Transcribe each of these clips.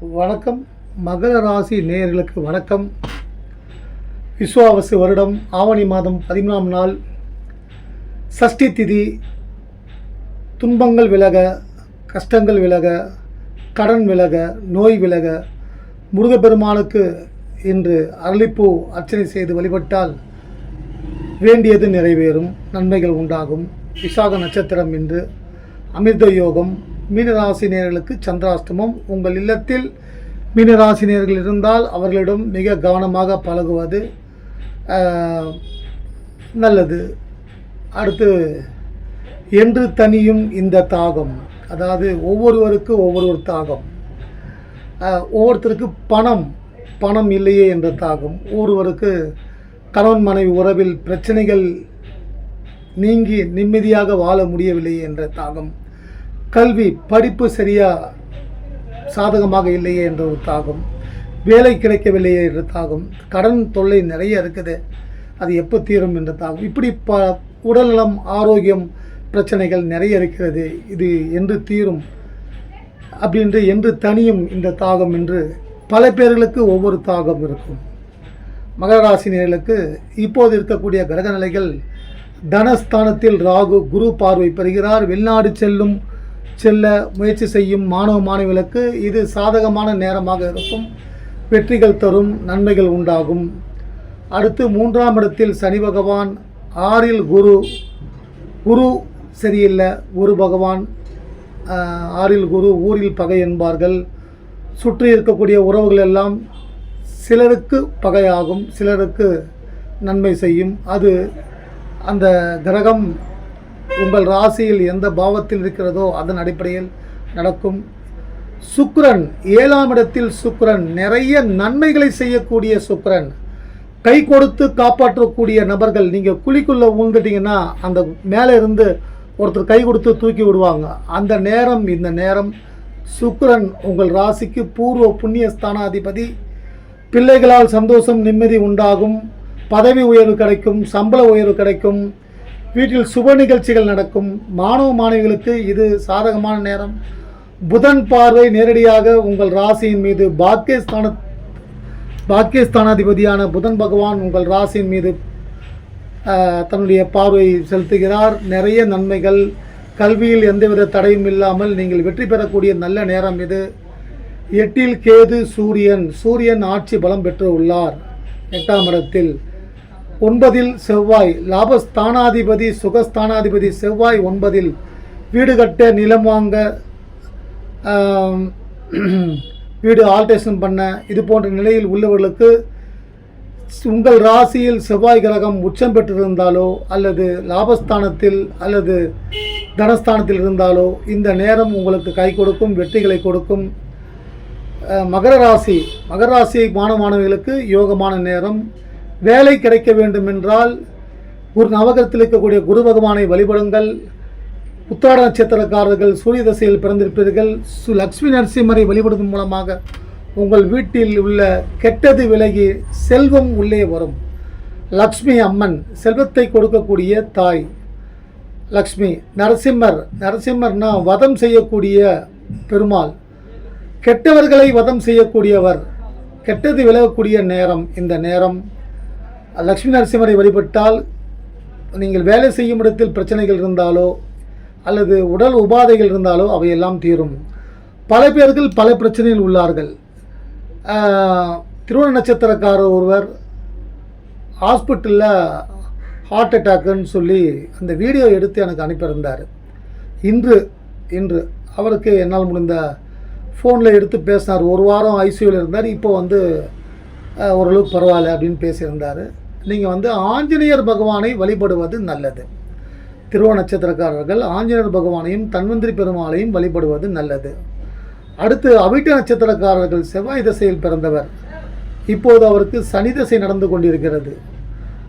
வணக்கம். மகர ராசி நேயர்களுக்கு வணக்கம். விஸ்வாவசு வருடம் ஆவணி மாதம் பதிமூணாம் நாள். சஷ்டி திதி துன்பங்கள் விலக கஷ்டங்கள் விலக கடன் விலக நோய் விலக முருகப்பெருமானுக்கு இன்று அரளிப்பூ அர்ச்சனை செய்து வழிபட்டால் வேண்டியது நிறைவேறும் நன்மைகள் உண்டாகும். விசாக நட்சத்திரம் இன்று அமிர்த யோகம் மீனராசினியர்களுக்கு சந்திராஷ்டமம். உங்கள் இல்லத்தில் மீனராசினியர்கள் இருந்தால் அவர்களிடம் மிக கவனமாக பழகுவது நல்லது. அடுத்து என்று தனியும் இந்த தாகம். அதாவது ஒவ்வொருவருக்கு ஒவ்வொரு தாகம். ஒவ்வொருத்தருக்கு பணம் பணம் இல்லையே என்ற தாகம். ஒருவருக்கு கணவன் மனைவி உறவில் பிரச்சனைகள் நீங்கி நிம்மதியாக வாழ முடியவில்லையே என்ற தாகம். கல்வி படிப்பு சரியாக சாதகமாக இல்லையே என்ற ஒரு தாகம். வேலை கிடைக்கவில்லையே என்ற தாகம். கடன் தொல்லை நிறைய இருக்குது. அது எப்போ தீரும் என்ற தாகம். இப்படி ப உடல்நலம் ஆரோக்கியம் பிரச்சனைகள் நிறைய இருக்கிறது. இது என்று தீரும். அப்படின்று என்று தனியும் இந்த தாகம் என்று பல பேர்களுக்கு ஒவ்வொரு தாகம் இருக்கும். மகர ராசினியர்களுக்கு இப்போது இருக்கக்கூடிய கிரக நிலைகள் தனஸ்தானத்தில் ராகு குரு பார்வை பெறுகிறார். வெளிநாடு செல்லும் செல்ல முயற்சி செய்யும் மாணவ மாணவிகளுக்கு இது சாதகமான நேரமாக இருக்கும். வெற்றிகள் தரும் நன்மைகள் உண்டாகும். அடுத்து மூன்றாம் இடத்தில் சனி பகவான் ஆறில் குரு. குரு சரியில்லை குரு பகவான் ஆறில் குரு ஊரில் பகை என்பார்கள். சுற்றி இருக்கக்கூடிய உறவுகள் எல்லாம் சிலருக்கு பகையாகும் சிலருக்கு நன்மை செய்யும். அது அந்த கிரகம் உங்கள் ராசியில் எந்த பாவத்தில் இருக்கிறதோ அதன் அடிப்படையில் நடக்கும். சுக்ரன் ஏழாம் இடத்தில் சுக்ரன் நிறைய நன்மைகளை செய்யக்கூடிய சுக்கிரன். கை கொடுத்து காப்பாற்றக்கூடிய நபர்கள். நீங்கள் குழிக்குள்ளே விழுந்துட்டிங்கன்னா அந்த மேலே இருந்து ஒருத்தர் கை கொடுத்து தூக்கி விடுவாங்க. அந்த நேரம் இந்த நேரம். சுக்ரன் உங்கள் ராசிக்கு பூர்வ புண்ணிய ஸ்தானாதிபதி. பிள்ளைகளால் சந்தோஷம் நிம்மதி உண்டாகும். பதவி உயர்வு கிடைக்கும் சம்பள உயர்வு கிடைக்கும். வீட்டில் சுப நிகழ்ச்சிகள் நடக்கும். மாணவ மாணவிகளுக்கு இது சாதகமான நேரம். புதன் பார்வை நேரடியாக உங்கள் ராசியின் மீது பாக்கியஸ்தான பாக்கியஸ்தானாதிபதியான புதன் பகவான் உங்கள் ராசியின் மீது தன்னுடைய பார்வை செலுத்துகிறார். நிறைய நன்மைகள். கல்வியில் எந்தவித தடையும் இல்லாமல் நீங்கள் வெற்றி பெறக்கூடிய நல்ல நேரம் இது. எட்டில் கேது சூரியன். சூரியன் ஆட்சி பலம் பெற்று உள்ளார். எட்டாம் இடத்தில். ஒன்பதில் செவ்வாய் லாபஸ்தானாதிபதி சுகஸ்தானாதிபதி செவ்வாய் ஒன்பதில் வீடு கட்ட நிலம் வாங்க வீடு ஆல்டேஷன் பண்ண இது போன்ற நிலையில் உள்ளவர்களுக்கு உங்கள் ராசியில் செவ்வாய் கிரகம் உச்சம் பெற்றிருந்தாலோ அல்லது லாபஸ்தானத்தில் அல்லது தனஸ்தானத்தில் இருந்தாலோ இந்த நேரம் உங்களுக்கு கை கொடுக்கும் வெற்றிகளை கொடுக்கும். மகர ராசி மகர ராசி மாணவ மாணவிகளுக்கு யோகமான நேரம். வேலை கிடைக்க வேண்டும் என்றால் ஒரு நவகரத்தில் இருக்கக்கூடிய குரு பகவானை வழிபடுங்கள். புத்தாட நட்சத்திரக்காரர்கள் சூரிய தசையில் பிறந்திருப்பீர்கள். சு லக்ஷ்மி நரசிம்மரை வழிபடுவதன் மூலமாக உங்கள் வீட்டில் உள்ள கெட்டது விலகி செல்வம் உள்ளே வரும். லக்ஷ்மி அம்மன் செல்வத்தை கொடுக்கக்கூடிய தாய். லக்ஷ்மி நரசிம்மர் நரசிம்மர்னா வதம் செய்யக்கூடிய பெருமாள். கெட்டவர்களை வதம் செய்யக்கூடியவர் கெட்டது விலகக்கூடிய நேரம் இந்த நேரம். லக்ஷ்மி நரசிம்மரை வழிபட்டால் நீங்கள் வேலை செய்யும் இடத்தில் பிரச்சனைகள் இருந்தாலோ அல்லது உடல் உபாதைகள் இருந்தாலோ அவையெல்லாம் தீரும். பல பேர்கள் பல பிரச்சனையில் உள்ளார்கள். திருவண்ண நட்சத்திரக்காரர் ஒருவர் ஹாஸ்பிட்டலில் ஹார்ட் அட்டாக்குன்னு சொல்லி அந்த வீடியோ எடுத்து எனக்கு அனுப்பியிருந்தார். இன்று இன்று அவருக்கு என்னால் முடிந்த ஃபோனில் எடுத்து பேசினார். ஒரு வாரம் ஐசியூவில் இருந்தார். இப்போ வந்து ஓரளவுக்கு பரவாயில்ல அப்படின்னு பேசியிருந்தார். நீங்கள் வந்து ஆஞ்சநேயர் பகவானை வழிபடுவது நல்லது. திருவோண நட்சத்திரக்காரர்கள் ஆஞ்சநேயர் பகவானையும் தன்வந்திரி பெருமாளையும் வழிபடுவது நல்லது. அடுத்து அவிட்ட நட்சத்திரக்காரர்கள் செவ்வாய் திசையில் பிறந்தவர். இப்போது அவருக்கு சனி திசை நடந்து கொண்டிருக்கிறது.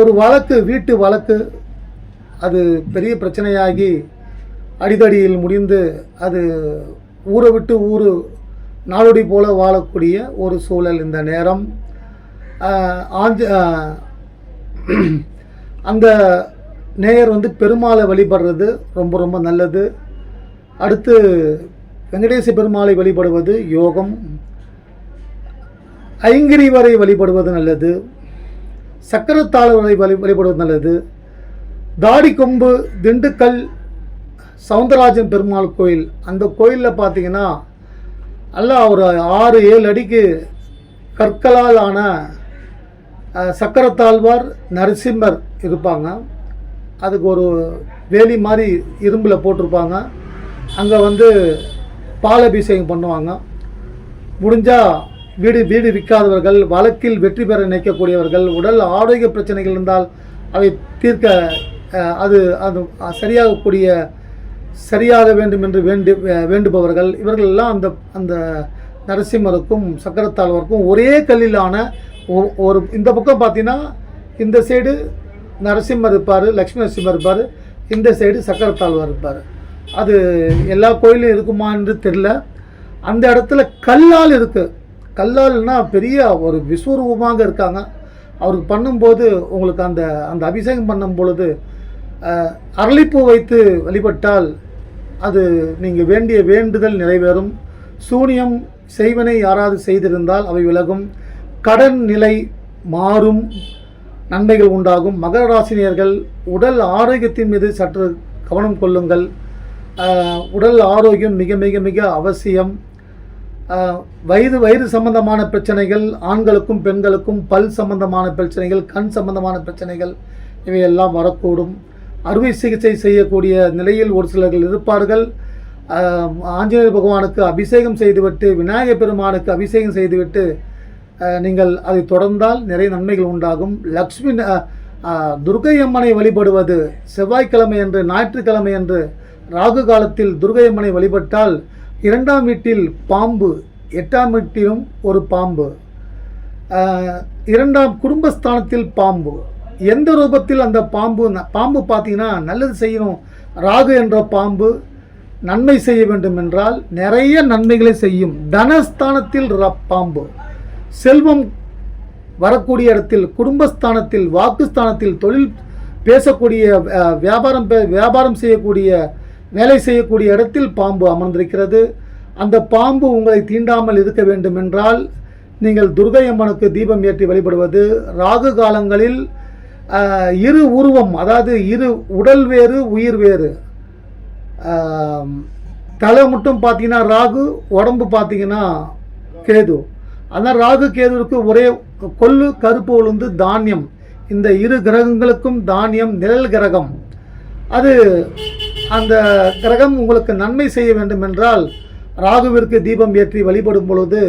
ஒரு வழக்கு வீட்டு வழக்கு அது பெரிய பிரச்சனையாகி அடிதடியில் முடிந்து அது ஊரை விட்டு ஊர் நாடோடி போல வாழக்கூடிய ஒரு சூழல் இந்த நேரம். ஆஞ்ச அந்த நேயர் வந்து பெருமாளை வழிபடுறது ரொம்ப ரொம்ப நல்லது. அடுத்து வெங்கடேச பெருமாளை வழிபடுவது யோகம். ஐங்கிரிவரை வழிபடுவது நல்லது. சக்கரத்தாழ்வரை வழி வழிபடுவது நல்லது. தாடி கொம்பு திண்டுக்கல் சவுந்தரராஜன் பெருமாள் கோயில். அந்த கோயிலில் பார்த்தீங்கன்னா நல்லா ஒரு ஆறு ஏழு அடிக்கு கற்களால் ஆன சக்கரத்தாழ்வார் நரசிம்மர் இருப்பாங்க. அதுக்கு ஒரு வேலி மாதிரி இரும்பில் போட்டிருப்பாங்க. அங்கே வந்து பால் அபிஷேகம் பண்ணுவாங்க. முடிஞ்சால் வீடு வீடு விற்காதவர்கள் வழக்கில் வெற்றி பெற நினைக்கக்கூடியவர்கள் உடல் ஆரோக்கிய பிரச்சனைகள் இருந்தால் அதை தீர்க்க அது அது சரியாகக்கூடிய சரியாக வேண்டும் என்று வேண்டு வேண்டுபவர்கள். இவர்கள் எல்லாம் அந்த அந்த நரசிம்மருக்கும் சக்கரத்தாழ்வருக்கும் ஒரே கல்லிலான ஒரு இந்த பக்கம் பார்த்தீங்கன்னா இந்த சைடு நரசிம்மர் இருப்பார் லக்ஷ்மி நரசிம்மர் இருப்பார் இந்த சைடு சக்கரத்தாழ்வார் இருப்பார். அது எல்லா கோயிலும் இருக்குமா என்று தெரில அந்த இடத்துல கல்லால் இருக்குது கல்லால்னா பெரிய ஒரு விஸ்வரூபமாக இருக்காங்க. அவருக்கு பண்ணும்போது உங்களுக்கு அந்த அந்த அபிஷேகம் பண்ணும் பொழுது அரளிப்பூ வைத்து வழிபட்டால் அது நீங்கள் வேண்டிய வேண்டுதல் நிறைவேறும். சூனியம் செய்வனை யாராவது செய்திருந்தால் அவை விலகும். கடன் நிலை மாறும் நன்மைகள் உண்டாகும். மகர ராசினியர்கள் உடல் ஆரோக்கியத்தின் மீது சற்று கவனம் கொள்ளுங்கள். உடல் ஆரோக்கியம் மிக மிக மிக அவசியம். வயது வயது சம்பந்தமான பிரச்சனைகள் ஆண்களுக்கும் பெண்களுக்கும் பல் சம்பந்தமான பிரச்சனைகள் கண் சம்பந்தமான பிரச்சனைகள் இவையெல்லாம் வரக்கூடும். அறுவை சிகிச்சை செய்யக்கூடிய நிலையில் ஒரு சிலர்கள் இருப்பார்கள். ஆஞ்சநேயர் பகவானுக்கு அபிஷேகம் செய்துவிட்டு விநாயகர் பெருமானுக்கு அபிஷேகம் செய்துவிட்டு நீங்கள் அதை தொடர்ந்தால் நிறைய நன்மைகள் உண்டாகும். லக்ஷ்மி துர்கை துர்க்கை அம்மனை வழிபடுவது செவ்வாய்க்கிழமை என்று ஞாயிற்றுக்கிழமை என்று ராகு காலத்தில் துர்க்கை அம்மனை வழிபட்டால் இரண்டாம் வீட்டில் பாம்பு எட்டாம் வீட்டிலும் ஒரு பாம்பு இரண்டாம் குடும்பஸ்தானத்தில் பாம்பு. எந்த ரூபத்தில் அந்த பாம்பு பாம்பு பார்த்தீங்கன்னா நல்லது செய்யணும். ராகு என்ற பாம்பு நன்மை செய்ய வேண்டும் என்றால் நிறைய நன்மைகளை செய்யும். தனஸ்தானத்தில் ர- பாம்பு. செல்வம் வரக்கூடிய இடத்தில் குடும்பஸ்தானத்தில் வாக்குஸ்தானத்தில் தொழில் பேசக்கூடிய வியாபாரம் பே- வியாபாரம் செய்யக்கூடிய வேலை செய்யக்கூடிய இடத்தில் பாம்பு அமர்ந்திருக்கிறது. அந்த பாம்பு உங்களை தீண்டாமல் இருக்க வேண்டும் என்றால் நீங்கள் துர்கை அம்மனுக்கு தீபம் ஏற்றி வழிபடுவது. ராகு காலங்களில் இரு உருவம் அதாவது இரு உடல் வேறு உயிர் வேறு. தலை மட்டும் பார்த்தீங்கன்னா ராகு உடம்பு பார்த்தீங்கன்னா கேது. ஆனால் ராகு கேதுவுக்கு ஒரே கொள்ளு கருப்பு உளுந்து தானியம். இந்த இரு கிரகங்களுக்கும் தானியம் நிழல் கிரகம். அது அந்த கிரகம் உங்களுக்கு நன்மை செய்ய வேண்டும் என்றால் ராகுவிற்கு தீபம் ஏற்றி வழிபடும் பொழுது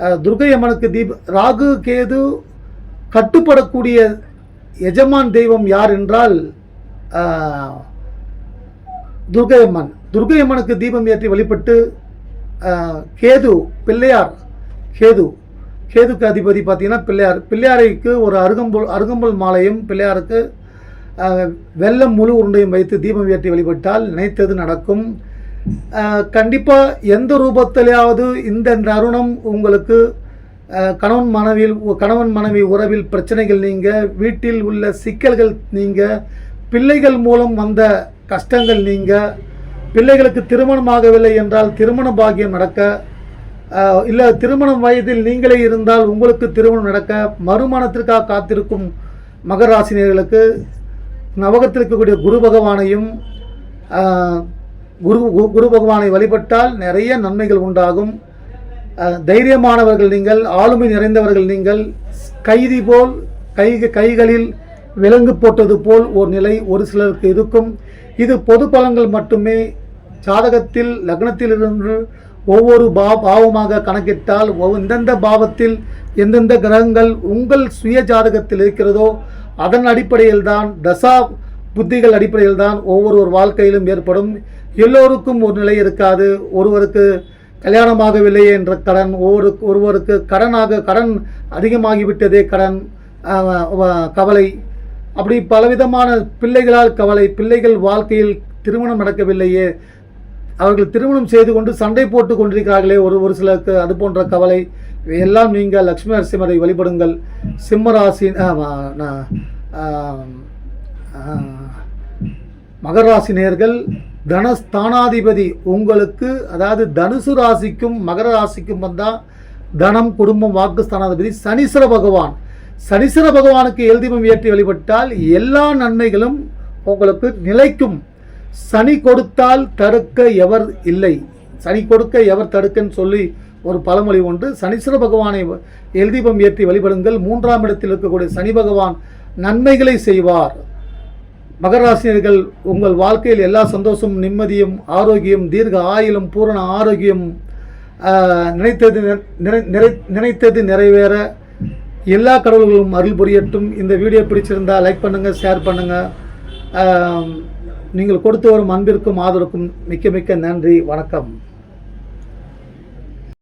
அஹ், துர்க்கை அம்மனுக்கு தீப ராகு கேது கட்டுப்படக்கூடிய எஜமான் தெய்வம் யார் என்றால் அஹ், துர்க்கை அம்மன் துர்க்கை அம்மனுக்கு தீபம் ஏற்றி வழிபட்டு கேது பிள்ளையார். கேது. கேதுக்கு அதிபதி பார்த்தீங்கன்னா பிள்ளையார். பிள்ளையாரைக்கு ஒரு அருகம்புல் அருகம்புல் மாலையும் பிள்ளையாருக்கு வெள்ளம் முழு உருண்டையும் வைத்து தீபம் ஏற்றி வழிபட்டால் நினைத்தது நடக்கும். கண்டிப்பாக எந்த ரூபத்திலேயாவது இந்த தருணம் உங்களுக்கு கணவன் மனைவியில் கணவன் மனைவி உறவில் பிரச்சனைகள் நீங்க வீட்டில் உள்ள சிக்கல்கள் நீங்க பிள்ளைகள் மூலம் வந்த கஷ்டங்கள் நீங்க பிள்ளைகளுக்கு திருமணமாகவில்லை என்றால் திருமண பாகியம் நடக்க இல்லை திருமணம் வயதில் நீங்களே இருந்தால் உங்களுக்கு திருமணம் நடக்க மறுமணத்திற்காக காத்திருக்கும் மகராசினியர்களுக்கு நவகத்தில் இருக்கக்கூடிய குரு பகவானையும் குரு கு- குரு பகவானை வழிபட்டால் நிறைய நன்மைகள் உண்டாகும். தைரியமானவர்கள் நீங்கள் ஆளுமை நிறைந்தவர்கள் நீங்கள் கைதி போல் கை கைகளில் விலங்கு போட்டது போல் ஒரு நிலை ஒரு சிலருக்கு இருக்கும். இது பொது பலன்கள் மட்டுமே. ஜாதகத்தில் லக்னத்திலிருந்து ஒவ்வொரு பா பாவமாக கணக்கிட்டால் எந்தெந்த பாவத்தில் எந்தெந்த கிரகங்கள் உங்கள் சுய ஜாதகத்தில் இருக்கிறதோ அதன் அடிப்படையில் தான் தசா புத்திகள் அடிப்படையில் தான் ஒவ்வொரு வாழ்க்கையிலும் ஏற்படும். எல்லோருக்கும் ஒரு நிலை இருக்காது. ஒருவருக்கு கல்யாணமாகவில்லையே என்ற கடன் ஒவ்வொரு ஒருவருக்கு கடனாக கடன் அதிகமாகிவிட்டதே கடன் கவலை. அப்படி பலவிதமான பிள்ளைகளால் கவலை பிள்ளைகள் வாழ்க்கையில் திருமணம் நடக்கவில்லையே அவர்கள் திருமணம் செய்து கொண்டு சண்டை போட்டு கொண்டிருக்கிறார்களே ஒரு ஒரு சிலருக்கு அது போன்ற கவலை. எல்லாம் நீங்கள் லக்ஷ்மி நரசிம்மரை வழிபடுங்கள். சிம்மராசி ஆமா, நான், மகராசி நேர்கள் தனஸ்தானாதிபதி உங்களுக்கு அதாவது தனுசு ராசிக்கும் மகர ராசிக்கும் வந்தால் தனம் குடும்பம் வாக்கு ஸ்தானாதிபதி சனீஸ்வர பகவான். சனீஸ்வர பகவானுக்கு எழுதிமம் ஏற்றி வழிபட்டால் எல்லா நன்மைகளும் உங்களுக்கு நிலைக்கும். சனி கொடுத்தால் தடுக்க எவர் இல்லை. சனி கொடுக்க எவர் தடுக்கன்னு சொல்லி ஒரு பழமொழி ஒன்று சனீஸ்வர பகவானை எழுதீபம் ஏற்றி வழிபடுங்கள். மூன்றாம் இடத்தில் இருக்கக்கூடிய சனி பகவான் நன்மைகளை செய்வார். மகராசினியர்கள் உங்கள் வாழ்க்கையில் எல்லா சந்தோஷமும் நிம்மதியும் ஆரோக்கியம் தீர்க்க ஆயிலும் பூரண ஆரோக்கியம் நினைத்தது நிறை நிறை நினைத்தது நிறைவேற எல்லா கடவுள்களும் அருள் புரியட்டும். இந்த வீடியோ பிடிச்சிருந்தால் லைக் பண்ணுங்கள் ஷேர் பண்ணுங்கள் நீங்கள் கொடுத்து வரும் அன்பிற்கும் ஆதரவுக்கும் மிக்க மிக்க நன்றி வணக்கம்.